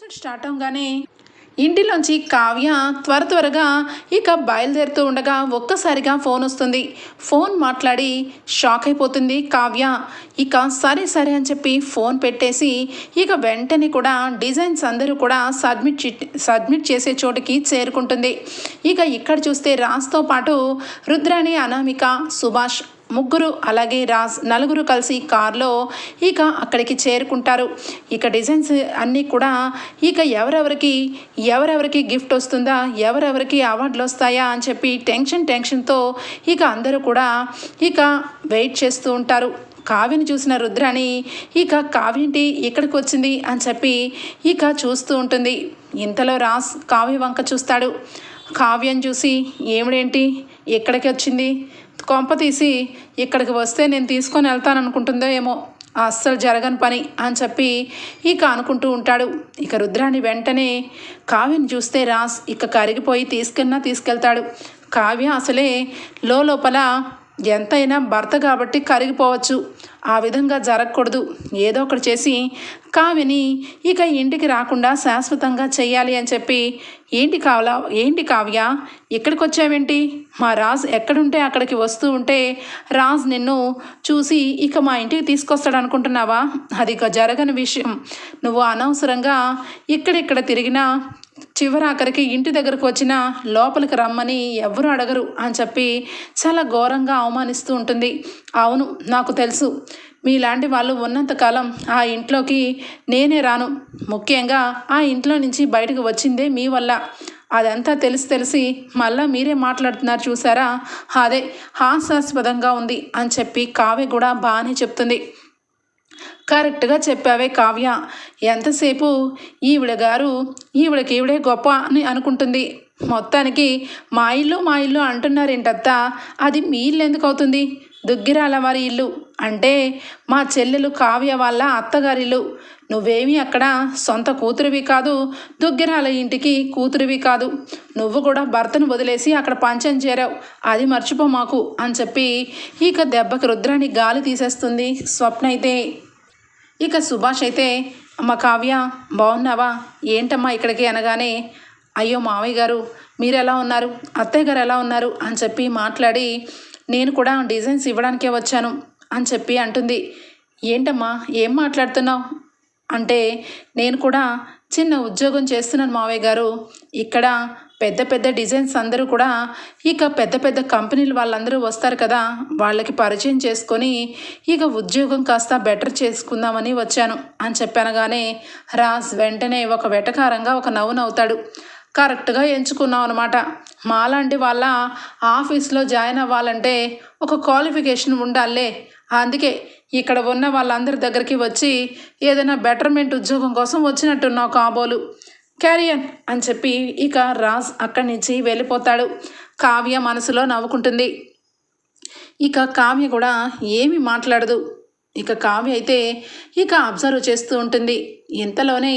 Episode start అవగానే ఇంటిలోంచి కావ్య త్వర త్వరగా ఇక బయలుదేరుతూ ఉండగా ఒక్కసారిగా ఫోన్ వస్తుంది. ఫోన్ మాట్లాడి షాక్ అయిపోతుంది కావ్య. ఇక సరే సరే అని చెప్పి ఫోన్ పెట్టేసి ఇక వెంటనే కూడా డిజైన్స్ అందరూ కూడా సబ్మిట్ సబ్మిట్ చేసే చోటుకి చేరుకుంటుంది. ఇక ఇక్కడ చూస్తే రాజ్తో పాటు రుద్రాణి అనామిక సుభాష్ ముగ్గురు అలాగే రాజ్ నలుగురు కలిసి కార్లో ఇక అక్కడికి చేరుకుంటారు. ఇక డిజైన్స్ అన్నీ కూడా ఇక ఎవరెవరికి ఎవరెవరికి గిఫ్ట్ వస్తుందా ఎవరెవరికి అవార్డులు వస్తాయా అని చెప్పి టెన్షన్ టెన్షన్తో ఇక అందరూ కూడా ఇక వెయిట్ చేస్తూ ఉంటారు. కావ్యని చూసిన రుద్రాణి ఇక కావ్యంటి ఇక్కడికి వచ్చింది అని చెప్పి ఇక చూస్తూ ఉంటుంది. ఇంతలో రాస్ కావ్య వంక చూస్తాడు. కావ్యం చూసి ఏమిడేంటి ఎక్కడికి వచ్చింది? కొంప తీసి ఇక్కడికి వస్తే నేను తీసుకొని వెళ్తాను అనుకుంటుందో ఏమో అస్సలు జరగని పని అని చెప్పి ఇక అనుకుంటూ ఉంటాడు. ఇక రుద్రాన్ని వెంటనే కావ్యని చూస్తే రాస్ ఇక కరిగిపోయి తీసుకెళ్ళినా తీసుకెళ్తాడు. కావ్య అసలే లోపల ఎంతైనా భర్త కాబట్టి కరిగిపోవచ్చు. ఆ విధంగా జరగకూడదు. ఏదో ఒకటి చేసి కావ్యని ఇక ఇంటికి రాకుండా శాశ్వతంగా చేయాలి అని చెప్పి ఏంటి కావలా ఏంటి కావ్య ఇక్కడికి వచ్చావేంటి మా రాజ్ ఎక్కడుంటే అక్కడికి వస్తూ ఉంటే రాజ్ నిన్ను చూసి ఇక మా ఇంటికి తీసుకొస్తాడు అనుకుంటున్నావా? అది ఇక జరగని విషయం. నువ్వు అనవసరంగా ఇక్కడిక్కడ తిరిగినా చివరాఖరికి ఇంటి దగ్గరకు వచ్చిన లోపలికి రమ్మని ఎవరు అడగరు అని చెప్పి చాలా ఘోరంగా అవమానిస్తూ ఉంటుంది. అవును నాకు తెలుసు. మీలాంటి వాళ్ళు ఉన్నంతకాలం ఆ ఇంట్లోకి నేనే రాను. ముఖ్యంగా ఆ ఇంట్లో నుంచి బయటకు వచ్చిందే మీ వల్ల. అదంతా తెలిసి తెలిసి మళ్ళా మీరే మాట్లాడుతున్నారు చూసారా? అదే హాస్యాస్పదంగా ఉంది అని చెప్పి కావ్య కూడా బాగానే చెప్తుంది. కరెక్ట్గా చెప్పావే కావ్య. ఎంతసేపు ఈవిడ గారు ఈవిడకి ఈవిడే గొప్ప అని అనుకుంటుంది. మొత్తానికి మా ఇల్లు మా ఇల్లు అంటున్నారేంటత్తా? అది మీ ఇల్లు ఎందుకు అవుతుంది? దుగ్గిరాల వారి ఇల్లు. అంటే మా చెల్లెలు కావ్య వాళ్ళ అత్తగారిల్లు. నువ్వేమీ అక్కడ సొంత కూతురివి కాదు దుగ్గిరాల ఇంటికి కూతురివి కాదు. నువ్వు కూడా భర్తను వదిలేసి అక్కడ పంచం చేరావు. అది మర్చిపో మాకు అని చెప్పి ఇక దెబ్బకి రుద్రాన్ని గాలి తీసేస్తుంది స్వప్న అయితే ఇక సుభాష్ అయితే అమ్మ కావ్య బాగున్నావా ఏంటమ్మా ఇక్కడికి? అనగానే అయ్యో మావయ్య గారు మీరు ఎలా ఉన్నారు? అత్తయ్య గారు ఎలా ఉన్నారు? అని చెప్పి మాట్లాడి నేను కూడా డిజైన్స్ ఇవ్వడానికే వచ్చాను అని చెప్పి అంటుంది. ఏంటమ్మా ఏం మాట్లాడుతున్నావు? అంటే నేను కూడా చిన్న ఉద్యోగం చేస్తున్నాను మావయ్య గారు. ఇక్కడ పెద్ద పెద్ద డిజైన్స్ అందరూ కూడా ఇక పెద్ద పెద్ద కంపెనీలు వాళ్ళందరూ వస్తారు కదా వాళ్ళకి పరిచయం చేసుకొని ఇక ఉద్యోగం కాస్త బెటర్ చేసుకుందామని వచ్చాను అని చెప్పనగానే రాజ్ వెంటనే ఒక వెటకారంగా ఒక నవ్వు నవ్వుతాడు. కరెక్ట్గా ఎంచుకున్నాం అనమాట మాలాంటి వాళ్ళ ఆఫీస్లో జాయిన్ అవ్వాలంటే ఒక క్వాలిఫికేషన్ ఉండాలే అందుకే ఇక్కడ ఉన్న వాళ్ళందరి దగ్గరికి వచ్చి ఏదైనా బెటర్మెంట్ ఉద్యోగం కోసం వచ్చినట్టున్నావు కాబోలు. క్యారియన్ అని చెప్పి ఇక రాజ్ అక్కడి నుంచి వెళ్ళిపోతాడు. కావ్య మనసులో నవ్వుకుంటుంది. ఇక కావ్య కూడా ఏమి మాట్లాడదు. ఇక కావ్య అయితే ఇక అబ్జర్వ్ చేస్తూ ఉంటుంది. ఇంతలోనే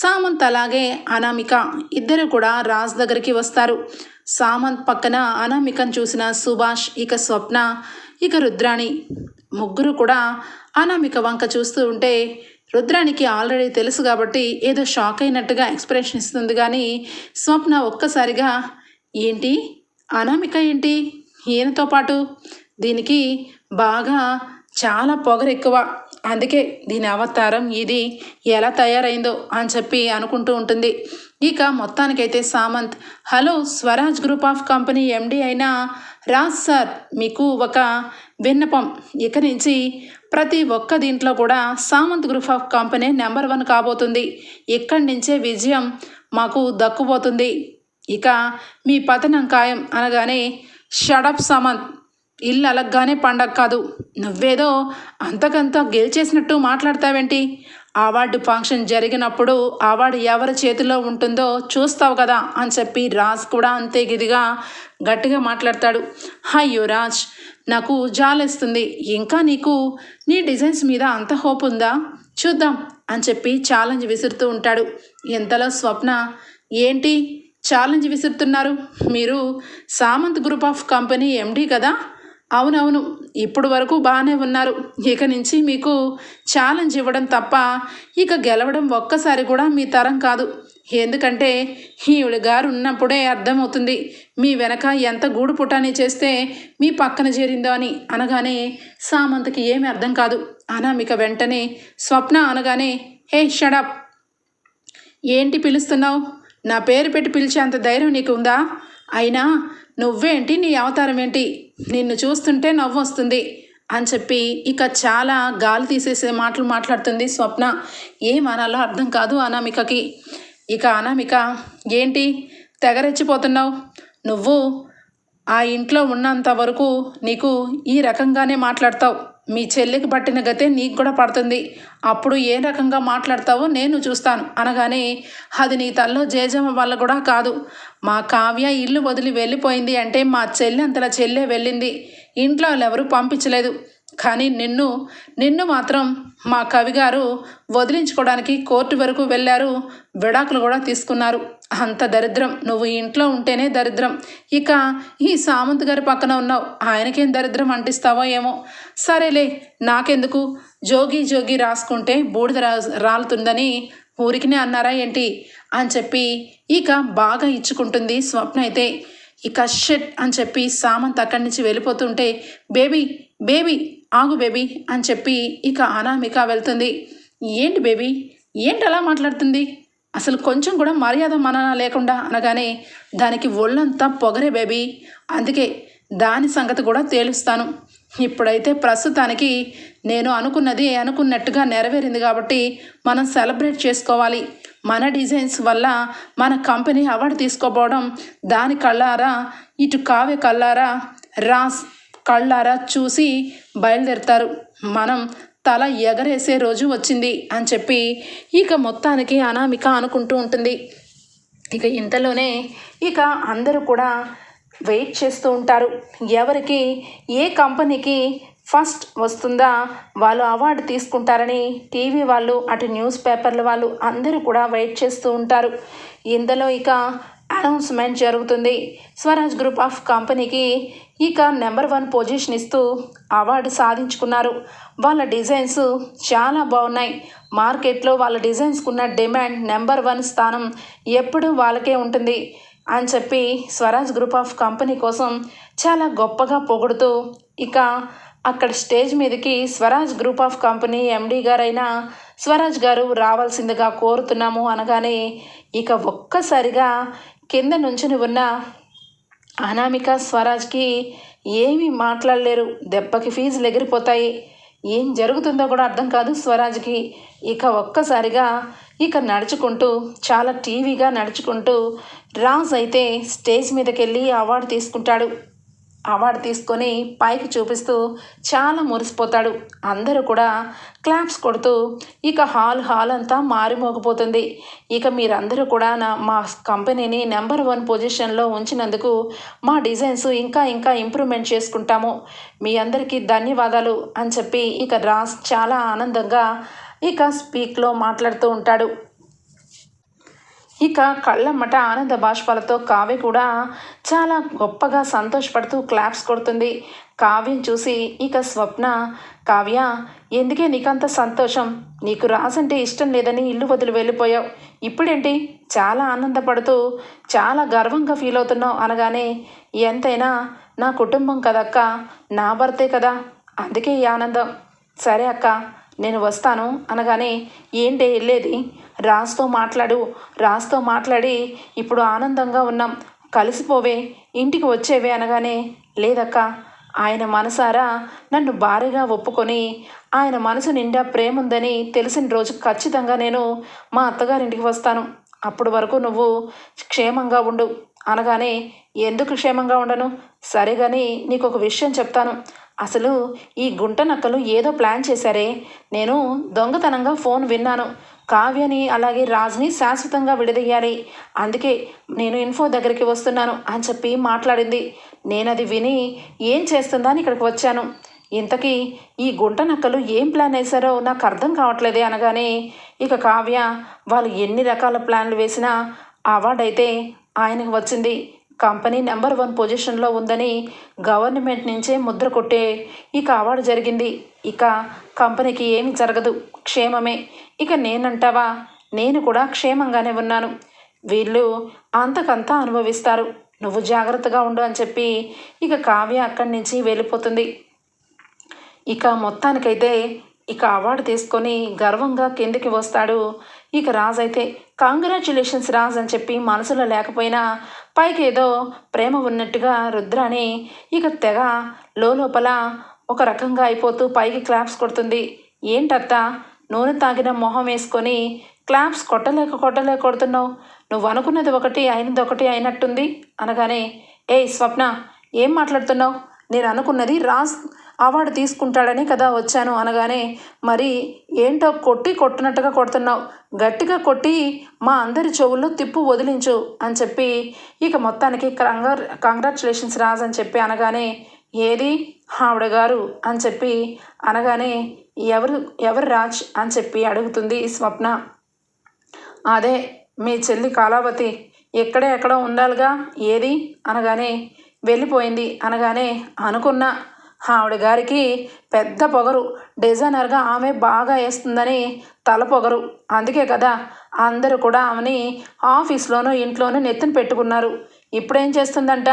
సామంత్ అలాగే అనామిక ఇద్దరు కూడా రాజ్ దగ్గరికి వస్తారు. సామంత్ పక్కన అనామికను చూసిన సుభాష్ ఇక స్వప్న ఇక రుద్రాణి ముగ్గురు కూడా అనామిక వంక చూస్తూ ఉంటే రుద్రానికి ఆల్రెడీ తెలుసు కాబట్టి ఏదో షాక్ అయినట్టుగా ఎక్స్ప్రెషన్ ఇస్తుంది కానీ స్వప్న ఒక్కసారిగా ఏంటి? అనామిక ఏంటి? ఈయనతో పాటు దీనికి బాగా చాలా పొగరెక్కువ. అందుకే దీని అవతారం ఇది ఎలా తయారైందో అని చెప్పి అనుకుంటూ ఉంటుంది. ఇక మొత్తానికైతే Samanth hello Swaraj group of company MD అయిన రాజ్ సార్ మీకు ఒక విన్నపం. ఇక నుంచి ప్రతి ఒక్క దీంట్లో కూడా Samanth group of company number one కాబోతుంది. ఇక్కడి నుంచే విజయం మాకు దక్కుపోతుంది ఇక మీ పతనం ఖాయం అనగానే షడప్ సామంత్. ఇల్లు అలగ్గానే పండగ కాదు. నువ్వేదో అంతకంత గెలిచేసినట్టు మాట్లాడతావేంటి? అవార్డు ఫంక్షన్ జరిగినప్పుడు అవార్డు ఎవరి చేతిలో ఉంటుందో చూస్తావు కదా అని చెప్పి రాజ్ కూడా అంతే గిదిగా గట్టిగా మాట్లాడతాడు. అయ్యో రాజ్ నాకు జాలేస్తుంది. ఇంకా నీకు నీ డిజైన్స్ మీద అంత హోప్ ఉందా? చూద్దాం అని చెప్పి ఛాలెంజ్ విసురుతూ ఉంటాడు. ఎంతలో స్వప్న ఏంటి? ఛాలెంజ్ విసురుతున్నారు? మీరు Samanth group of company MD కదా? అవునవును ఇప్పుడు వరకు బాగానే ఉన్నారు. ఇక నుంచి మీకు ఛాలెంజ్ ఇవ్వడం తప్ప ఇక గెలవడం ఒక్కసారి కూడా మీ తరం కాదు. ఎందుకంటే ఈవిడ గారు ఉన్నప్పుడే అర్థమవుతుంది మీ వెనక ఎంత గూడు పుటాని చేస్తే మీ పక్కన చేరిందో అని. అనగానే సామంతకి ఏమీ అర్థం కాదు. అనామిక వెంటనే స్వప్న అనగానే హే షడప్ ఏంటి పిలుస్తున్నావు? నా పేరు పెట్టి పిలిచేంత ధైర్యం నీకు ఉందా? అయినా నువ్వేంటి? నీ అవతారం ఏంటి? నిన్ను చూస్తుంటే నవ్వు వస్తుంది అని చెప్పి ఇక చాలా గాలి తీసేసే మాటలు మాట్లాడుతుంది స్వప్న. ఏం అనాలో అర్థం కాదు అనామికకి. ఇక అనామిక ఏంటి? తెగరెచ్చిపోతున్నావు? నువ్వు ఆ ఇంట్లో ఉన్నంత వరకు నీకు ఈ రకంగానే మాట్లాడతావు. మీ చెల్లికి పట్టిన గతే నీకు కూడా పడుతుంది. అప్పుడు ఏ రకంగా మాట్లాడతావో నేను చూస్తాను. అనగానే అది నీ తల్లో జేజమ్మ వల్ల కూడా కాదు. మా కావ్య ఇల్లు వదిలి వెళ్ళిపోయింది అంటే మా చెల్లి అంతలా చెల్లె వెళ్ళింది. ఇంట్లో వాళ్ళు ఎవరు పంపించలేదు. కానీ నిన్ను నిన్ను మాత్రం మా కవిగారు వదిలించుకోవడానికి కోర్టు వరకు వెళ్ళారు. విడాకులు కూడా తీసుకున్నారు. అంత దరిద్రం. నువ్వు ఇంట్లో ఉంటేనే దరిద్రం. ఇక ఈ సామంత్ గారి పక్కన ఉన్నావు. ఆయనకేం దరిద్రం అంటిస్తావో ఏమో. సరేలే నాకెందుకు? జోగి జోగి రాసుకుంటే బూడిద రా రాలుతుందని ఊరికినే అన్నారా ఏంటి? అని చెప్పి ఇక బాగా ఇచ్చుకుంటుంది స్వప్న అయితే. ఇక షెట్ అని చెప్పి సామంత్ అక్కడి నుంచి వెళ్ళిపోతుంటే బేబీ బేబీ ఆగు బేబీ అని చెప్పి ఇక అనామిక వెళ్తుంది. ఏంటి బేబీ? ఏంటి అలా మాట్లాడుతుంది? అసలు కొంచెం కూడా మర్యాద మనన లేకుండా అనగానే దానికి ఒళ్ళంతా పొగరే బేబీ. అందుకే దాని సంగతి కూడా తేలుస్తాను. ఇప్పుడైతే ప్రస్తుతానికి నేను అనుకున్నది అనుకున్నట్టుగా నెరవేరింది కాబట్టి మనం సెలబ్రేట్ చేసుకోవాలి. మన డిజైన్స్ వల్ల మన కంపెనీ అవార్డు తీసుకోపోవడం దాని కళ్ళారా? ఇటు కావ్య కళ్ళారా? రాస్ కళ్ళారా చూసి బయలుదేరుతారు. మనం తల ఎగరేసే రోజు వచ్చింది అని చెప్పి ఇక మొత్తానికి అనామిక అనుకుంటూ ఉంటుంది. ఇక ఇంతలోనే ఇక అందరూ కూడా వెయిట్ చేస్తూ ఉంటారు. ఎవరికి ఏ కంపెనీకి ఫస్ట్ వస్తుందా వాళ్ళు అవార్డు తీసుకుంటారని టీవీ వాళ్ళు అటు న్యూస్ పేపర్ల వాళ్ళు అందరూ కూడా వెయిట్ చేస్తూ ఉంటారు. ఇందులో ఇక అనౌన్స్మెంట్ జరుగుతుంది. స్వరాజ్ గ్రూప్ ఆఫ్ కంపెనీకి ఇక నెంబర్ వన్ పొజిషన్ ఇస్తూ అవార్డు సాధించుకున్నారు. వాళ్ళ డిజైన్స్ చాలా బాగున్నాయి. మార్కెట్లో వాళ్ళ డిజైన్స్కి ఉన్న డిమాండ్ నెంబర్ వన్ స్థానం ఎప్పుడూ వాళ్ళకే ఉంటుంది. అని చెప్పి స్వరాజ్ గ్రూప్ ఆఫ్ కంపెనీ కోసం చాలా గొప్పగా పొగుడుతూ ఇక అక్కడ స్టేజ్ మీదకి Swaraj group of company MD గారైన స్వరాజ్ గారు రావాల్సిందిగా కోరుతున్నాము అనగానే ఇక ఒక్కసారిగా కింద నుంచుని ఉన్న అనామిక స్వరాజ్కి ఏమీ మాట్లాడలేరు. దెబ్బకి ఫీజులు ఎగిరిపోతాయి. ఏం జరుగుతుందో కూడా అర్థం కాదు స్వరాజ్కి. ఇక ఒక్కసారిగా ఇక నడుచుకుంటూ చాలా టీవీగా నడుచుకుంటూ రాజ్ అయితే స్టేజ్ మీదకి వెళ్ళి అవార్డు తీసుకుంటాడు. అవార్డు తీసుకొని పైకి చూపిస్తూ చాలా మురిసిపోతాడు. అందరూ కూడా క్లాప్స్ కొడుతూ ఇక హాల్ హాల్ అంతా మారిమోగిపోతుంది ఇక మీరందరూ కూడా నా మా కంపెనీని నెంబర్ వన్ పొజిషన్లో ఉంచినందుకు మా డిజైన్స్ ఇంకా ఇంకా ఇంప్రూవ్మెంట్ చేసుకుంటాము. మీ అందరికీ ధన్యవాదాలు అని చెప్పి ఇక రాస్ చాలా ఆనందంగా ఇక స్పీక్లో మాట్లాడుతూ ఉంటాడు. ఇక కళ్ళమ్మట ఆనంద బాష్పాలతో కావ్య కూడా చాలా గొప్పగా సంతోషపడుతూ క్లాప్స్ కొడుతుంది. కావ్యం చూసి ఇక స్వప్న కావ్య ఎందుకే నీకంత సంతోషం? నీకు రాజంటే ఇష్టం లేదని ఇల్లు వదిలి వెళ్ళిపోయావు. ఇప్పుడేంటి? చాలా ఆనందపడుతూ చాలా గర్వంగా ఫీల్ అవుతున్నావు అనగానే ఎంతైనా నా కుటుంబం కదక్క? నా భర్తే కదా? అందుకే ఈ ఆనందం. సరే అక్క నేను వస్తాను అనగానే ఏంటి వెళ్ళేది? రాజుతో మాట్లాడు రాజుతో మాట్లాడి ఇప్పుడు ఆనందంగా ఉన్నాం కలిసిపోవే ఇంటికి వచ్చేవే అనగానే లేదక్క ఆయన మనసారా నన్ను భారీగా ఒప్పుకొని ఆయన మనసు నిండా ప్రేమ ఉందని తెలిసిన రోజు ఖచ్చితంగా నేను మా అత్తగారింటికి వస్తాను. అప్పటి వరకు నువ్వు క్షేమంగా ఉండు. అనగానే ఎందుకు క్షేమంగా ఉండను? సరే కానీ నీకు ఒక విషయం చెప్తాను. అసలు ఈ గుంట నక్కలు ఏదో ప్లాన్ చేశారే. నేను దొంగతనంగా ఫోన్ విన్నాను. కావ్యని అలాగే రాజ్ని శాశ్వతంగా విడదీయాలి. అందుకే నేను ఇన్ఫో దగ్గరికి వస్తున్నాను అని చెప్పి మాట్లాడింది. నేను అది విని ఏం చేస్తుందా అని ఇక్కడికి వచ్చాను. ఇంతకీ ఈ గుంట నక్కలు ఏం ప్లాన్ వేశారో నాకు అర్థం కావట్లేదే అనగానే ఇక కావ్య వాళ్ళు ఎన్ని రకాల ప్లాన్లు వేసినా అవార్డు అయితే ఆయనకు వచ్చింది. కంపెనీ నెంబర్ వన్ పొజిషన్లో ఉందని గవర్నమెంట్ నుంచే ముద్ర కొట్టే ఇక అవార్డు జరిగింది. ఇక కంపెనీకి ఏమి జరగదు. క్షేమమే. ఇక నేనంటావా? నేను కూడా క్షేమంగానే ఉన్నాను. వీళ్ళు అంతకంతా అనుభవిస్తారు. నువ్వు జాగ్రత్తగా ఉండు అని చెప్పి ఇక కావ్య అక్కడి నుంచి వెళ్ళిపోతుంది. ఇక మొత్తానికైతే ఇక అవార్డు తీసుకొని గర్వంగా కిందికి వస్తాడు ఇక రాజ్ అయితే కంగ్రాచులేషన్స్ రాజ్ అని చెప్పి మనసులో లేకపోయినా పైకి ఏదో ప్రేమ ఉన్నట్టుగా రుద్రాని ఇక తెగ లోపల ఒక రకంగా అయిపోతూ పైకి క్లాప్స్ కొడుతుంది. ఏంటత్త నూనె తాగిన మొహం వేసుకొని క్లాప్స్ కొట్టలేక కొట్టలేక కొడుతున్నావు. నువ్వు అనుకున్నది ఒకటి అయినది ఒకటి అయినట్టుంది. అనగానే ఏయ్ స్వప్న ఏం మాట్లాడుతున్నావు? నేను అనుకున్నది రాజ్ అవార్డు తీసుకుంటాడని కదా వచ్చాను అనగానే మరి ఏంటో కొట్టి కొట్టినట్టుగా కొడుతున్నావు. గట్టిగా కొట్టి మా అందరి చెవుల్లో తిప్పు వదిలించు అని చెప్పి ఇక మొత్తానికి కంగ్రా కంగ్రాచులేషన్స్ రాజ్ అని చెప్పి అనగానే ఏది? ఆవిడ గారు అని చెప్పి అనగానే ఎవరు ఎవరు రాజ్? అని చెప్పి అడుగుతుంది స్వప్న. అదే మీ చెల్లి కాలావతి ఎక్కడే ఎక్కడో ఉండాలిగా ఏది? అనగానే వెళ్ళిపోయింది. అనగానే అనుకున్నా. ఆవిడ గారికి పెద్ద పొగరు. డిజైనర్గా ఆమె బాగా వేస్తుందని తల పొగరు. అందుకే కదా అందరూ కూడా ఆమెని ఆఫీస్లోనూ ఇంట్లోనూ నెత్తిన పెట్టుకున్నారు. ఇప్పుడేం చేస్తుందంట?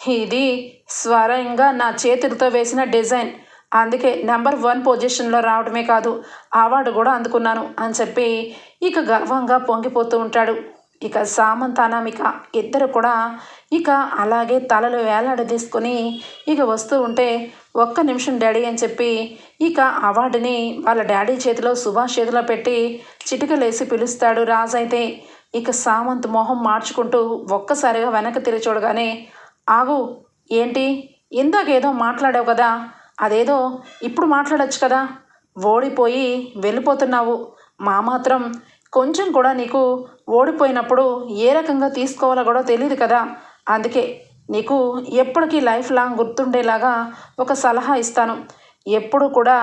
ఇది స్వరంగా నా చేతులతో వేసిన డిజైన్. అందుకే నెంబర్ వన్ పొజిషన్లో రావడమే కాదు అవార్డు కూడా అందుకున్నాను అని చెప్పి ఇక గర్వంగా పొంగిపోతూ ఉంటాడు. ఇక సామంతానామిక ఇద్దరు కూడా ఇక అలాగే తలలు వేలాడదీసుకొని ఇక వస్తూ ఉంటే ఒక్క నిమిషం డాడీ అని చెప్పి ఇక అవార్డుని వాళ్ళ డాడీ చేతిలో సుభాష్ చేతిలో పెట్టి చిటికలేసి పిలుస్తాడు రాజు అయితే. ఇక సామంత్ మొహం మార్చుకుంటూ ఒక్కసారిగా వెనక్కి తిరిగి చూడగానే ఆగు ఏంటి? ఇందాకేదో మాట్లాడావు కదా? అదేదో ఇప్పుడు మాట్లాడచ్చు కదా? ఓడిపోయి వెళ్ళిపోతున్నావు. మా మాత్రం కొంచెం కూడా నీకు ఓడిపోయినప్పుడు ఏ రకంగా తీసుకోవాలో కూడా తెలియదు కదా. అందుకే నీకు ఎప్పటికీ లైఫ్ లాంగ్ గుర్తుండేలాగా ఒక సలహా ఇస్తాను. ఎప్పుడు కూడా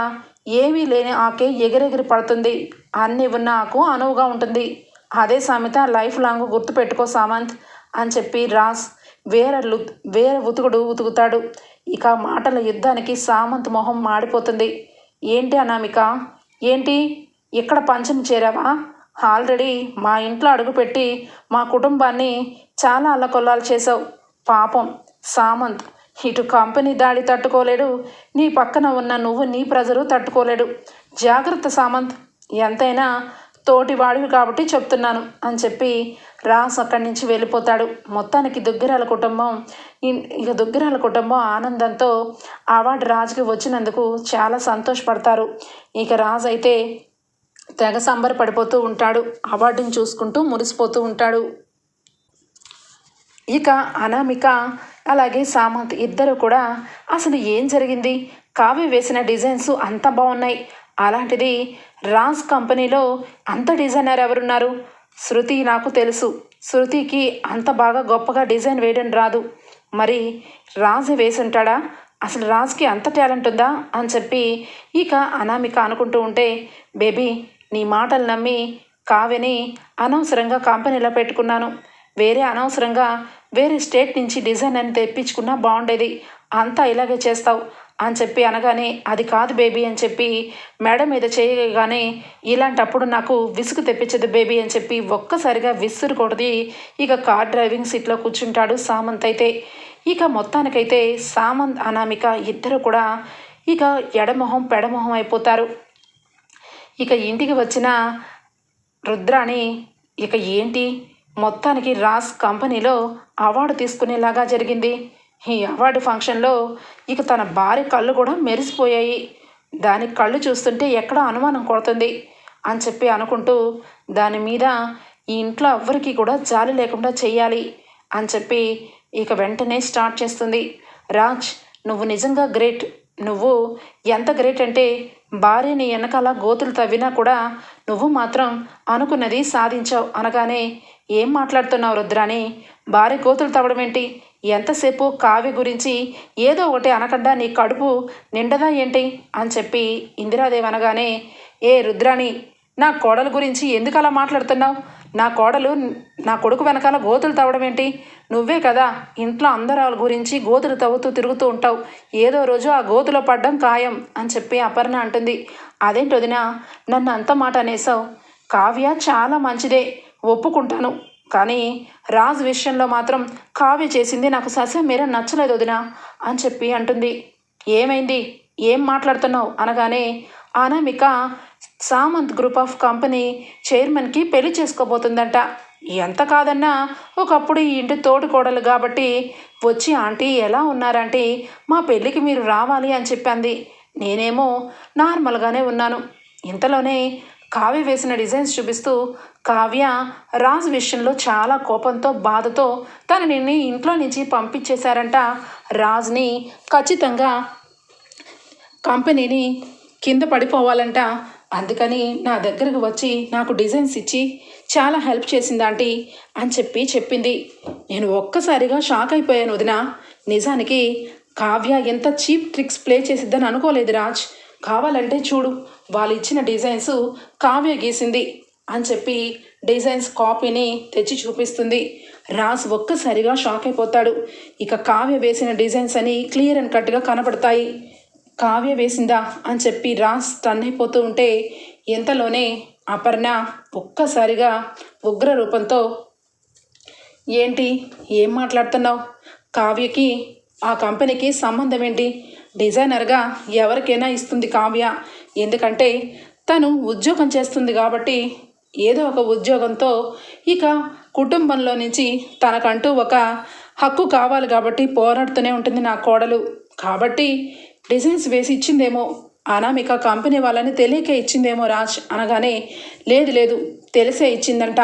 ఏమీ లేని ఆకే ఎగిరెగిరి పడుతుంది. అన్నీ ఉన్న ఆకు అనువుగా ఉంటుంది. అదే సామెత లైఫ్ లాంగ్ గుర్తుపెట్టుకో సామంత్ అని చెప్పి రాస్ వేరే లు వేరే ఉతుకుడు ఉతుకుతాడు. ఇక మాటల యుద్ధానికి సామంత్ మొహం మాడిపోతుంది. ఏంటి అనామిక? ఏంటి? ఇక్కడ పంచం చేరావా? ఆల్రెడీ మా ఇంట్లో అడుగుపెట్టి మా కుటుంబాన్ని చాలా అల్లకొల్లాలు చేసావు పాపం సామంత్. ఇటు కంపెనీ దాడి తట్టుకోలేడు నీ పక్కన ఉన్న నువ్వు నీ ప్రజలు తట్టుకోలేడు. జాగ్రత్త సామంత్. ఎంతైనా తోటివాడివి కాబట్టి చెప్తున్నాను అని చెప్పి రాస్ అక్కడి నుంచి వెళ్ళిపోతాడు. మొత్తానికి దుగ్గిరాల కుటుంబం ఇక దుగ్గిరాల కుటుంబం ఆనందంతో అవార్డు రాజుకి వచ్చినందుకు చాలా సంతోషపడతారు. ఇక రాజు అయితే తెగ సంబరపడిపోతూ ఉంటాడు. అవార్డుని చూసుకుంటూ మురిసిపోతూ ఉంటాడు. ఇక అనామిక అలాగే సామంత్ ఇద్దరు కూడా అసలు ఏం జరిగింది? కావ్య వేసిన డిజైన్స్ అంత బాగున్నాయి. అలాంటిది రాజ్ కంపెనీలో అంత డిజైనర్ ఎవరున్నారు? శృతి నాకు తెలుసు. శృతికి అంత బాగా గొప్పగా డిజైన్ వేయడం రాదు. మరి రాజు వేసుంటాడా? అసలు రాజ్కి అంత టాలెంట్ ఉందా? అని చెప్పి ఇక అనామిక అనుకుంటూ ఉంటే బేబీ నీ మాటలు నమ్మి కావ్యని అనవసరంగా కంపెనీలో పెట్టుకున్నాను. వేరే అనవసరంగా వేరే స్టేట్ నుంచి డిజైన్ అని తెప్పించుకున్నా బాగుండేది. అంతా ఇలాగే చేస్తావు అని చెప్పి అనగానే అది కాదు బేబీ అని చెప్పి మేడం మీద చేయగానే ఇలాంటప్పుడు నాకు విసుగు తెప్పించదు బేబీ అని చెప్పి ఒక్కసారిగా విసురుకొడది. ఇక కార్ డ్రైవింగ్ సీట్లో కూర్చుంటాడు సామంత్ అయితే. ఇక మొత్తానికైతే సామంత్ అనామిక ఇద్దరు కూడా ఇక ఎడమొహం పెడమొహం అయిపోతారు. ఇక ఇంటికి వచ్చిన రుద్రాని ఇక ఏంటి? మొత్తానికి రాస్ కంపెనీలో అవార్డు తీసుకునేలాగా జరిగింది. ఈ అవార్డు ఫంక్షన్లో ఇక తన భార్య కళ్ళు కూడా మెరిసిపోయాయి. దాని కళ్ళు చూస్తుంటే ఎక్కడో అనుమానం కొడుతుంది అని చెప్పి అనుకుంటూ దాని మీద ఈ ఇంట్లో ఎవ్వరికీ కూడా జాలి లేకుండా చేయాలి అని చెప్పి ఇక వెంటనే స్టార్ట్ చేస్తుంది. రాజ్ నువ్వు నిజంగా గ్రేట్. నువ్వు ఎంత గ్రేట్ అంటే భార్యని వెనకాల గోతులు తవ్వినా కూడా నువ్వు మాత్రం అనుకున్నది సాధించావు అనగానే ఏం మాట్లాడుతున్నావు రుద్రాని భార్య గోతులు తవ్వడం ఏంటి? ఎంతసేపు కావ్య గురించి ఏదో ఒకటి అనకుండా నీ కడుపు నిండదా ఏంటి? అని చెప్పి ఇందిరాదేవి అనగానే ఏ రుద్రాని నా కోడల గురించి ఎందుకు అలా మాట్లాడుతున్నావు? నా కోడలు నా కొడుకు వెనకాల గోతులు తవ్వడం ఏంటి? నువ్వే కదా ఇంట్లో అందరాల గురించి గోతులు తవ్వుతూ తిరుగుతూ ఉంటావు. ఏదో రోజు ఆ గోతులో పడ్డం ఖాయం అని చెప్పి అపర్ణ అంటుంది. అదేంటి వదిన నన్ను అంత మాట అనేసావు కావ్య చాలా మంచిదే. ఒప్పుకుంటాను. కానీ రాజు విషయంలో మాత్రం కావ్య చేసింది నాకు సస్యం మీర నచ్చలేదు వదిన అని చెప్పి అంటుంది. ఏమైంది? ఏం మాట్లాడుతున్నావు? అనగానే Anamika Samanth group of company చైర్మన్కి పెళ్ళి చేసుకోబోతుందంట. ఎంత కాదన్నా ఒకప్పుడు ఈ ఇంటి తోటి కోడలు కాబట్టి వచ్చి ఆంటీ ఎలా ఉన్నారంటే మా పెళ్ళికి మీరు రావాలి అని చెప్పింది నేనేమో నార్మల్గానే ఉన్నాను. ఇంతలోనే కావ్య వేసిన డిజైన్స్ చూపిస్తూ కావ్య రాజు విషయంలో చాలా కోపంతో బాధతో తనని ఇంట్లో నుంచి పంపించేశారంట. రాజ్ని ఖచ్చితంగా కంపెనీని కింద పడిపోవాలంట. అందుకని నా దగ్గరకు వచ్చి నాకు డిజైన్స్ ఇచ్చి చాలా హెల్ప్ చేసిందాంటి అని చెప్పి చెప్పింది. నేను ఒక్కసారిగా షాక్ అయిపోయాను వదిన. నిజానికి కావ్య ఎంత చీప్ ట్రిక్స్ ప్లే చేసిద్దని అనుకోలేదు రాజ్. కావాలంటే చూడు వాళ్ళు ఇచ్చిన డిజైన్స్ కావ్య గీసింది అని చెప్పి డిజైన్స్ కాపీని తెచ్చి చూపిస్తుంది. రాజ్ ఒక్కసారిగా షాక్ అయిపోతాడు. ఇక కావ్య వేసిన డిజైన్స్ అని క్లియర్ అండ్ కట్గా కనపడతాయి. కావ్య వేసిందా అని చెప్పి రాజ్ టన్ అయిపోతూ ఉంటే ఎంతలోనే అపర్ణ ఒక్కసారిగా ఉగ్ర రూపంతో ఏంటి? ఏం మాట్లాడుతున్నావు? కావ్యకి ఆ కంపెనీకి సంబంధం ఏంటి డిజైనర్గా ఎవరికైనా ఇస్తుంది కావ్య. ఎందుకంటే తను ఉద్యోగం చేస్తుంది కాబట్టి ఏదో ఒక ఉద్యోగంతో ఇక కుటుంబంలో నుంచి తనకంటూ ఒక హక్కు కావాలి కాబట్టి పోరాడుతూనే ఉంటుంది నా కోడలు. కాబట్టి డిజైన్స్ వేసి ఇచ్చిందేమో అనామిక కంపెనీ వాళ్ళని తెలియక ఇచ్చిందేమో రాజ్ అనగానే లేదు లేదు తెలిసే ఇచ్చిందంట.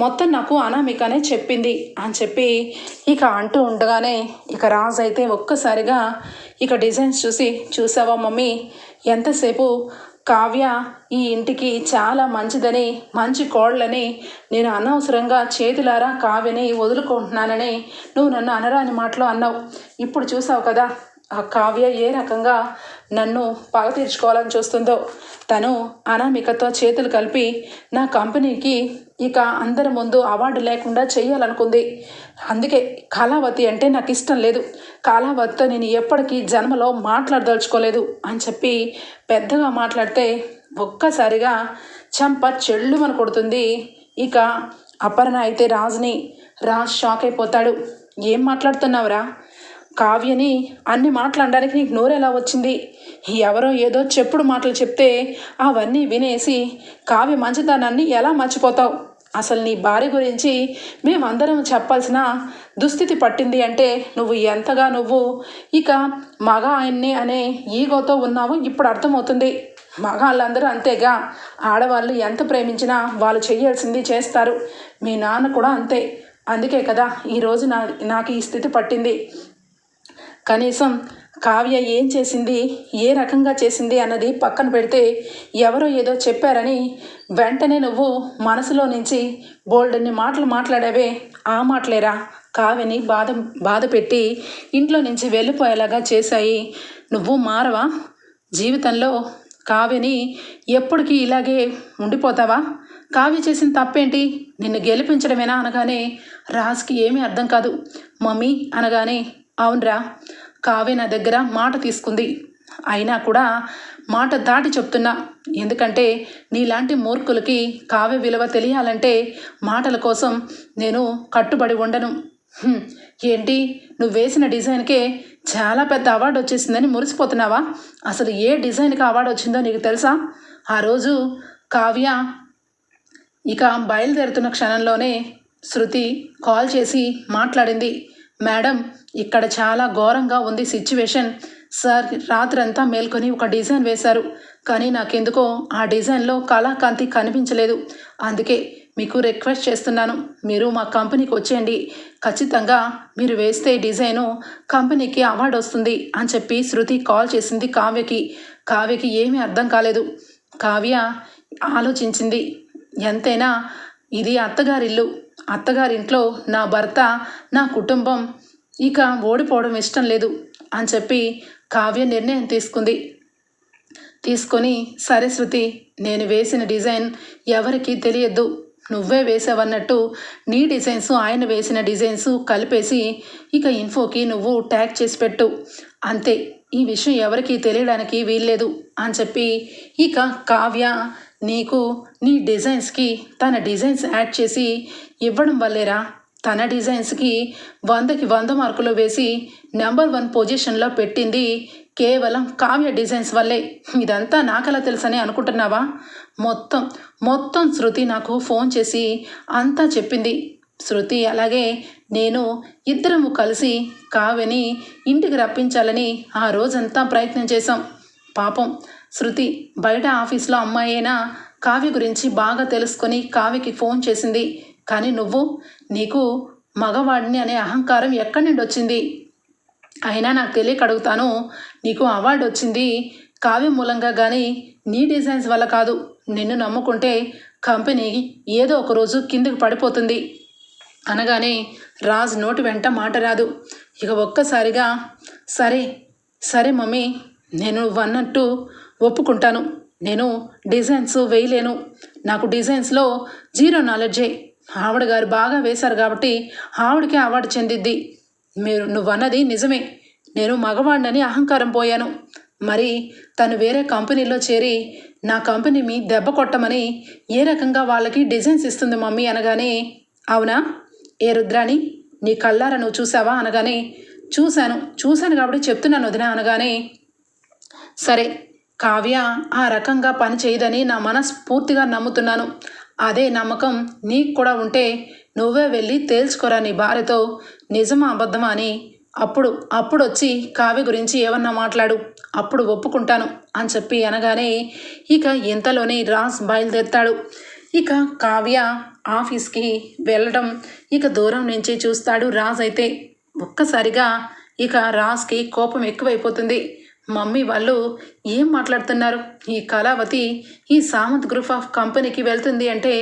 మొత్తం నాకు అనామికనే చెప్పింది అని చెప్పి ఇక అంటూ ఉండగానే ఇక రాజు అయితే ఒక్కసారిగా ఇక డిజైన్స్ చూసి చూసావా మమ్మీ ఎంతసేపు కావ్య ఈ ఇంటికి చాలా మంచిదని మంచి కోళ్ళని నేను అనవసరంగా చేతులారా కావ్యని వదులుకుంటున్నానని నువ్వు నన్ను అనరాని మాటలు అన్నావు. ఇప్పుడు చూసావు కదా ఆ కావ్య ఏ రకంగా నన్ను పగ తీర్చుకోవాలని చూస్తుందో? తను అనామికతో చేతులు కలిపి నా కంపెనీకి ఇక అందరి ముందు అవార్డు లేకుండా చేయాలనుకుంది. అందుకే కళావతి అంటే నాకు ఇష్టం లేదు. కళావతితో నేను ఎప్పటికీ జన్మలో మాట్లాడదలుచుకోలేదు అని చెప్పి పెద్దగా మాట్లాడితే ఒక్కసారిగా చంప చెల్లుమని కొడుతుంది. ఇక అపర్ణ అయితే రాజుని రాజ్ షాక్ అయిపోతాడు. ఏం మాట్లాడుతున్నావురా? కావ్యని అన్ని మాట్లాడడానికి నీకు నోరెలా వచ్చింది? ఎవరో ఏదో చెప్పుడు మాటలు చెప్తే అవన్నీ వినేసి కావ్య మంచితనాన్ని ఎలా మర్చిపోతావు? అసలు నీ భార్య గురించి మేమందరం చెప్పాల్సిన దుస్థితి పట్టింది అంటే నువ్వు ఎంతగా నువ్వు ఇక మగ ఆయన్ని అనే ఈగోతో ఉన్నావు ఇప్పుడు అర్థమవుతుంది. మగాళ్ళందరూ అంతేగా. ఆడవాళ్ళు ఎంత ప్రేమించినా వాళ్ళు చేయాల్సింది చేస్తారు. మీ నాన్న కూడా అంతే. అందుకే కదా ఈరోజు నా నాకు ఈ స్థితి పట్టింది. కనీసం కావ్య ఏం చేసింది ఏ రకంగా చేసింది అన్నది పక్కన పెడితే ఎవరో ఏదో చెప్పారని వెంటనే నువ్వు మనసులో నుంచి బోల్డన్ని మాటలు మాట్లాడావే ఆ మాటలేరా? కావ్యని బాధ బాధ పెట్టి ఇంట్లో నుంచి వెళ్ళిపోయేలాగా చేశాయి. నువ్వు మారవా? జీవితంలో కావ్యని ఎప్పటికీ ఇలాగే ఉండిపోతావా? కావ్య చేసిన తప్పేంటి? నిన్ను గెలిపించడమేనా అనగానే రాజ్కి ఏమీ అర్థం కాదు. మమ్మీ అనగానే అవునరా కావ్య నా దగ్గర మాట తీసుకుంది. అయినా కూడా మాట దాటి చెప్తున్నా. ఎందుకంటే నీలాంటి మూర్ఖులకి కావ్య విలువ తెలియాలంటే మాటల కోసం నేను కట్టుబడి ఉండను. ఏంటి? నువ్వు వేసిన డిజైన్కే చాలా పెద్ద అవార్డు వచ్చేసిందని మురిసిపోతున్నావా? అసలు ఏ డిజైన్కి అవార్డు వచ్చిందో నీకు తెలుసా? ఆ రోజు కావ్య ఇక బయలుదేరుతున్న క్షణంలోనే శృతి కాల్ చేసి మాట్లాడింది. మేడం ఇక్కడ చాలా ఘోరంగా ఉంది సిచ్యువేషన్ సార్ రాత్రంతా మేల్కొని ఒక డిజైన్ వేశారు. కానీ నాకెందుకో ఆ డిజైన్లో కళాకాంతి కనిపించలేదు. అందుకే మీకు రిక్వెస్ట్ చేస్తున్నాను. మీరు మా కంపెనీకి వచ్చేయండి. ఖచ్చితంగా మీరు వేస్తే డిజైను కంపెనీకి అవార్డు వస్తుంది అని చెప్పి శృతి కాల్ చేసింది కావ్యకి. కావ్యకి ఏమీ అర్థం కాలేదు. కావ్య ఆలోచించింది. ఎంతైనా ఇది అత్తగారిల్లు. అత్తగారింట్లో నా భర్త నా కుటుంబం ఇక ఓడిపోవడం ఇష్టం లేదు అని చెప్పి కావ్య నిర్ణయం తీసుకుంది. తీసుకొని సరే శృతి నేను వేసిన డిజైన్ ఎవరికీ తెలియద్దు. నువ్వే వేసావన్నట్టు నీ డిజైన్స్ ఆయన వేసిన డిజైన్స్ కలిపేసి ఇక ఇన్ఫోకి నువ్వు ట్యాగ్ చేసి పెట్టు. అంతే ఈ విషయం ఎవరికీ తెలియడానికి వీల్లేదు అని చెప్పి ఇక కావ్య నీకు నీ డిజైన్స్కి తన డిజైన్స్ యాడ్ చేసి ఇవ్వడం వల్లేరా? తన డిజైన్స్కి వందకి వంద మార్కులు వేసి నెంబర్ వన్ పొజిషన్లో పెట్టింది కేవలం కావ్య డిజైన్స్ వల్లే. ఇదంతా నాకలా తెలుసని అనుకుంటున్నావా? మొత్తం మొత్తం శృతి నాకు ఫోన్ చేసి అంతా చెప్పింది. శృతి అలాగే నేను ఇద్దరము కలిసి కావ్యని ఇంటికి రప్పించాలని ఆ రోజంతా ప్రయత్నం చేశాం. పాపం శృతి బయట ఆఫీస్లో అమ్మాయేనా కావ్య గురించి బాగా తెలుసుకొని కావ్యకి ఫోన్ చేసింది. కానీ నువ్వు నీకు మగవాడిని అనే అహంకారం ఎక్కడి నుండి వచ్చింది? అయినా నాకు తెలియక అడుగుతాను నీకు అవార్డు వచ్చింది కావ్య మూలంగా కానీ నీ డిజైన్స్ వల్ల కాదు. నిన్ను నమ్ముకుంటే కంపెనీ ఏదో ఒక రోజు కిందకి పడిపోతుంది. అనగానే రాజ్ నోటి వెంట మాట రాదు. ఇక ఒక్కసారిగా సరే సరే మమ్మీ నేను నువ్వు అన్నట్టు ఒప్పుకుంటాను. నేను డిజైన్స్ వేయలేను. నాకు డిజైన్స్లో జీరో నాలెడ్జే. ఆవిడ గారు బాగా వేశారు కాబట్టి ఆవిడకే అవార్డు చెందిద్ది. మీరు నువ్వన్నది నిజమే. నేను మగవాడినని అహంకారం పోయాను. మరి తను వేరే కంపెనీలో చేరి నా కంపెనీ మీ దెబ్బ కొట్టమని ఏ రకంగా వాళ్ళకి డిజైన్స్ ఇస్తుంది మమ్మీ అనగానే అవునా? ఏ రుద్రాణి నీ కళ్ళారా నువ్వు చూసావా అనగానే చూశాను. చూశాను కాబట్టి చెప్తున్నాను వదిన అనగానే సరే కావ్య ఆ రకంగా పని చేయదని నా మనస్ఫూర్తిగా నమ్ముతున్నాను. అదే నమ్మకం నీకు కూడా ఉంటే నువ్వే వెళ్ళి తేల్చుకోరా నీ భార్యతో. నిజమా అబద్ధమా అని. అప్పుడు అప్పుడు వచ్చి కావ్య గురించి ఏమన్నా మాట్లాడు. అప్పుడు ఒప్పుకుంటాను అని చెప్పి అనగానే ఇక ఇంతలోనే రాస్ బయలుదేరుతాడు. ఇక కావ్య ఆఫీస్కి వెళ్ళడం ఇక దూరం నుంచి చూస్తాడు రాజ్ అయితే ఒక్కసారిగా ఇక రాజ్కి కోపం ఎక్కువైపోతుంది. మమ్మీ వాళ్ళు ఏం మాట్లాడుతున్నారు? ఈ కళావతి ఈ సామంత్ గ్రూప్ ఆఫ్ కంపెనీకి వెళ్తుంది అంటే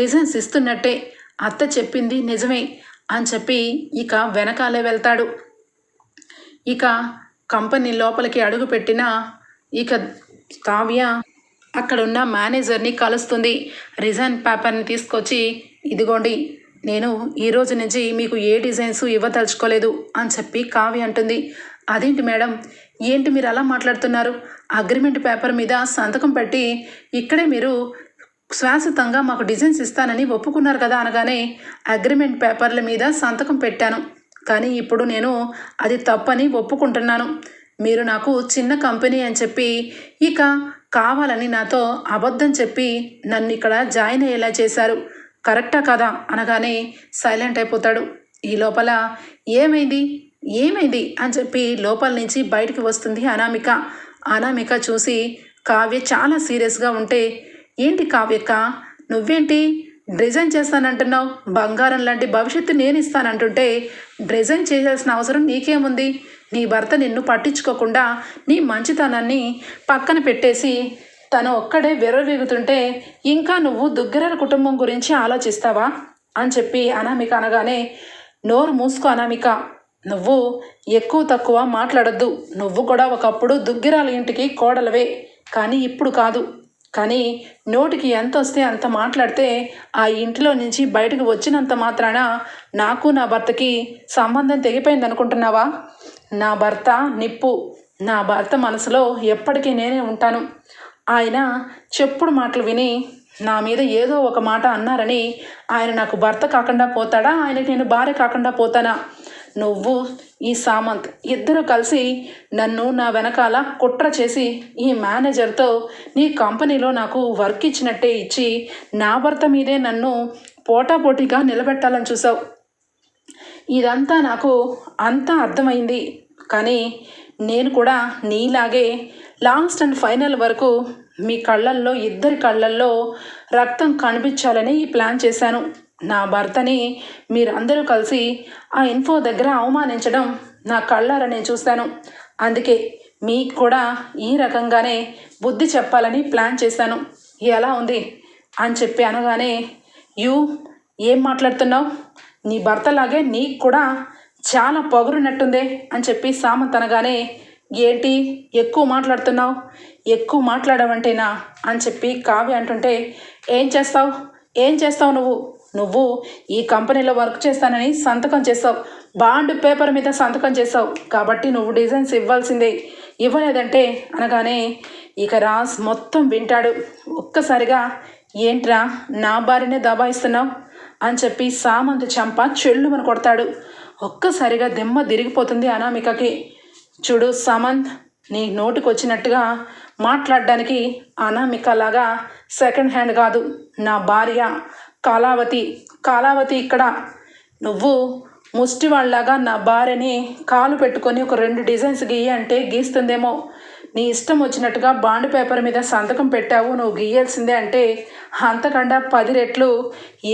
డిజైన్స్ ఇస్తున్నట్టే. అత్త చెప్పింది నిజమే అని చెప్పి ఇక వెనకాలే వెళ్తాడు. ఇక కంపెనీ లోపలికి అడుగుపెట్టిన ఇక కావ్య అక్కడున్న మేనేజర్ని కలుస్తుంది. రిజైన్ పేపర్ని తీసుకొచ్చి ఇదిగోండి నేను ఈ రోజు నుంచి మీకు ఏ డిజైన్స్ ఇవ్వదలుచుకోలేదు అని చెప్పి కావ్య అంటుంది. అదేంటి మేడం? ఏంటి మీరు అలా మాట్లాడుతున్నారు? అగ్రిమెంట్ పేపర్ మీద సంతకం పెట్టి ఇక్కడే మీరు శాశ్వతంగా మాకు డిజైన్స్ ఇస్తానని ఒప్పుకున్నారు కదా అనగానే అగ్రిమెంట్ పేపర్ల మీద సంతకం పెట్టాను. కానీ ఇప్పుడు నేను అది తప్పని ఒప్పుకుంటున్నాను. మీరు నాకు చిన్న కంపెనీ అని చెప్పి ఇక కావాలని నాతో అబద్ధం చెప్పి నన్ను ఇక్కడ జాయిన్ అయ్యేలా చేశారు. కరెక్టా కదా? అనగానే సైలెంట్ అయిపోతాడు. ఈ లోపల ఏమైంది? ఏమైంది అని చెప్పి లోపల నుంచి బయటికి వస్తుంది అనామిక. అనామిక చూసి కావ్య చాలా సీరియస్గా ఉంటే ఏంటి కావ్యక్క నువ్వేంటి? డిజైన్ చేస్తానంటున్నావు. బంగారం లాంటి భవిష్యత్తు నేను ఇస్తానంటుంటే డిజైన్ చేయాల్సిన అవసరం నీకేముంది? నీ భర్త నిన్ను పట్టించుకోకుండా నీ మంచితనాన్ని పక్కన పెట్టేసి తను ఒక్కడే విర్రవీగుతుంటే ఇంకా నువ్వు దుగ్గరాల కుటుంబం గురించి ఆలోచిస్తావా? అని చెప్పి అనామిక అనగానే నోరు మూసుకో అనామిక. నువ్వు ఎక్కువ తక్కువ మాట్లాడద్దు. నువ్వు కూడా ఒకప్పుడు దుగ్గిరాల ఇంటికి కోడలవే. కానీ ఇప్పుడు కాదు. కానీ నోటికి ఎంత వస్తే అంత మాట్లాడితే ఆ ఇంటిలో నుంచి బయటకు వచ్చినంత మాత్రాన నాకు నా భర్తకి సంబంధం తెగిపోయింది అనుకుంటున్నావా నా భర్త నిప్పు. నా భర్త మనసులో ఎప్పటికీ నేనే ఉంటాను. ఆయన చెప్పుడు మాటలు విని నా మీద ఏదో ఒక మాట అన్నారని ఆయన నాకు భర్త కాకుండా పోతాడా? ఆయనకి నేను భార్య కాకుండా పోతానా? నువ్వు ఈ సామంత్ ఇద్దరు కలిసి నన్ను నా వెనకాల కుట్ర చేసి ఈ మేనేజర్తో నీ కంపెనీలో నాకు వర్క్ ఇచ్చినట్టే ఇచ్చి నా భర్త మీదే నన్ను పోటాపోటీగా నిలబెట్టాలని చూసావు ఇదంతా నాకు అంతా అర్థమైంది. కానీ నేను కూడా నీలాగే లాస్ట్ అండ్ ఫైనల్ వరకు మీ కళ్ళల్లో ఇద్దరి కళ్ళల్లో రక్తం కనిపించాలని ఈ ప్లాన్ చేశాను. నా భర్తని మీరందరూ కలిసి ఆ ఇన్ఫో దగ్గర అవమానించడం నా కళ్ళారా నేను చూశాను అందుకే మీకు కూడా ఈ రకంగానే బుద్ధి చెప్పాలని ప్లాన్ చేశాను. ఎలా ఉంది? అని చెప్పి అనగానే యూ ఏం మాట్లాడుతున్నావు? నీ భర్తలాగే నీకు కూడా చాలా పొగరున్నట్టుందే అని చెప్పి సామంత్ అనగానే ఏంటి? ఎక్కువ మాట్లాడుతున్నావు? ఎక్కువ మాట్లాడవంటేనా అని చెప్పి కావ్య అంటుంటే ఏం చేస్తావు? ఏం చేస్తావు నువ్వు? నువ్వు ఈ కంపెనీలో వర్క్ చేస్తానని సంతకం చేసావు బాండ్ పేపర్ మీద సంతకం చేసావు కాబట్టి నువ్వు డిజైన్స్ ఇవ్వాల్సిందే. ఇవ్వలేదంటే అనగానే ఇక రాజ్ మొత్తం వింటాడు. ఒక్కసారిగా ఏంట్రా నా భార్యనే దబాయిస్తున్నావు? అని చెప్పి సామంత్ చంప చెల్లుమని కొడతాడు. ఒక్కసారిగా దెమ్మ తిరిగిపోతుంది అనామికకి. చూడు సామంత్ నీ నోటికి వచ్చినట్టుగా మాట్లాడడానికి అనామికలాగా సెకండ్ హ్యాండ్ కాదు. నా భార్య కాలావతి కాలావతి ఇక్కడ. నువ్వు ముష్టి వాళ్ళలాగా నా భార్యని కాలు పెట్టుకొని ఒక రెండు డిజైన్స్ గీయి అంటే గీస్తుందేమో. నీ ఇష్టం వచ్చినట్టుగా బాండ్ పేపర్ మీద సంతకం పెట్టావు నువ్వు గీయాల్సిందే అంటే అంతకన్నా పది రెట్లు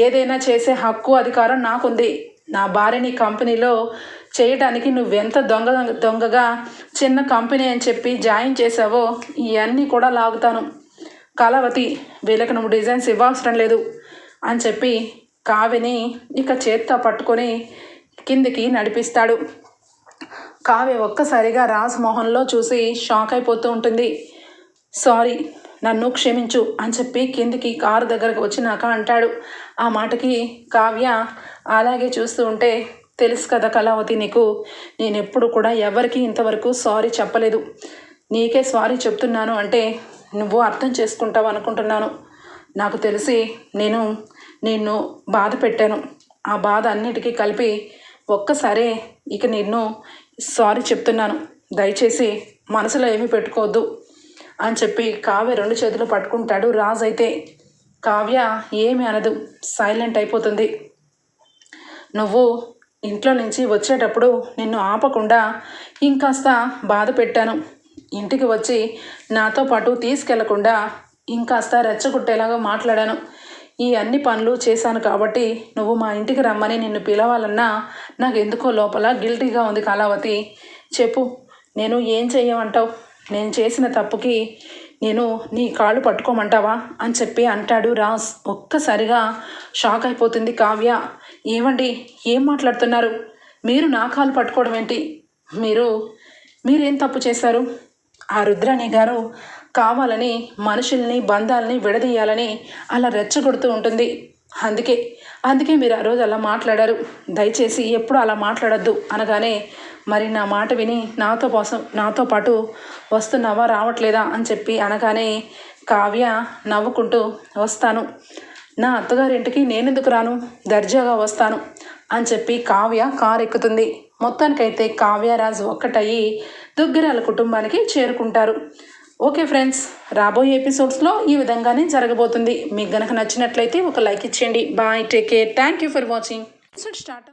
ఏదైనా చేసే హక్కు అధికారం నాకుంది. నా భార్యని కంపెనీలో చేయడానికి నువ్వెంత దొంగ దొంగగా చిన్న కంపెనీ అని చెప్పి జాయిన్ చేసావో ఇవన్నీ కూడా లాగుతాను. కళావతి వీళ్ళకి నువ్వు డిజైన్స్ ఇవ్వవసరం లేదు. అని చెప్పి కావ్యని ఇక చేత్తో పట్టుకొని కిందికి నడిపిస్తాడు. కావ్య ఒక్కసారిగా రాజ్ మొహంలో చూసి షాక్ అయిపోతూ ఉంటుంది. సారీ నన్ను క్షమించు అని చెప్పి కిందికి కారు దగ్గరకు వచ్చినాక అంటాడు. ఆ మాటకి కావ్య అలాగే చూస్తూ ఉంటే తెలుసు కదా కళావతి నీకు నేను ఎప్పుడు కూడా ఎవరికి ఇంతవరకు సారీ చెప్పలేదు. నీకే సారీ చెప్తున్నాను అంటే నువ్వు అర్థం చేసుకుంటావు అనుకుంటున్నాను నాకు తెలిసి నేను నిన్ను బాధ పెట్టాను. ఆ బాధ అన్నిటికీ కలిపి ఒక్కసారే ఇక నిన్ను సారీ చెప్తున్నాను. దయచేసి మనసులో ఏమీ పెట్టుకోవద్దు అని చెప్పి కావ్య రెండు చేతులు పట్టుకుంటాడు. రాజు అయితే కావ్య ఏమి అనదు. సైలెంట్ అయిపోతుంది. నువ్వు ఇంట్లో నుంచి వచ్చేటప్పుడు నిన్ను ఆపకుండా ఇంకాస్త బాధ పెట్టాను. ఇంటికి వచ్చి నాతో పాటు తీసుకెళ్ళకుండా ఇంకాస్త రెచ్చగొట్టేలాగా మాట్లాడాను. ఈ అన్ని పనులు చేశాను కాబట్టి నువ్వు మా ఇంటికి రమ్మని నిన్ను పిలవాలన్నా నాకు ఎందుకో లోపల గిల్టీగా ఉంది కళావతి. చెప్పు నేను ఏం చెయ్యమంటావు? నేను చేసిన తప్పుకి నేను నీ కాళ్ళు పట్టుకోమంటావా? అని చెప్పి అంటాడు రాజ్. ఒక్కసారిగా షాక్ అయిపోతుంది కావ్య. ఏమండి ఏం మాట్లాడుతున్నారు? మీరు నా కాలు పట్టుకోవడం ఏంటి? మీరు మీరేం తప్పు చేశారు? ఆ రుద్రాణి గారు కావాలని మనుషుల్ని బంధాలని విడదీయాలని అలా రెచ్చగొడుతూ ఉంటుంది. అందుకే అందుకే మీరు ఆ రోజు అలా మాట్లాడారు. దయచేసి ఎప్పుడు అలా మాట్లాడద్దు అనగానే మరి నా మాట విని నాతో కోసం నాతో పాటు వస్తున్నావా రావట్లేదా? అని చెప్పి అనగానే కావ్య నవ్వుకుంటూ వస్తాను. నా అత్తగారింటికి నేనెందుకు రాను? దర్జాగా వస్తాను. అని చెప్పి కావ్య కారు ఎక్కుతుంది మొత్తానికైతే కావ్యరాజు ఒక్కటయ్యి దుగ్గిరాల కుటుంబానికి చేరుకుంటారు. ఓకే ఫ్రెండ్స్ రాబోయే ఎపిసోడ్స్లో ఈ విధంగానే జరగబోతుంది. మీకు గనక నచ్చినట్లయితే ఒక లైక్ ఇచ్చేయండి. Bye take care. Thank you for watching. Start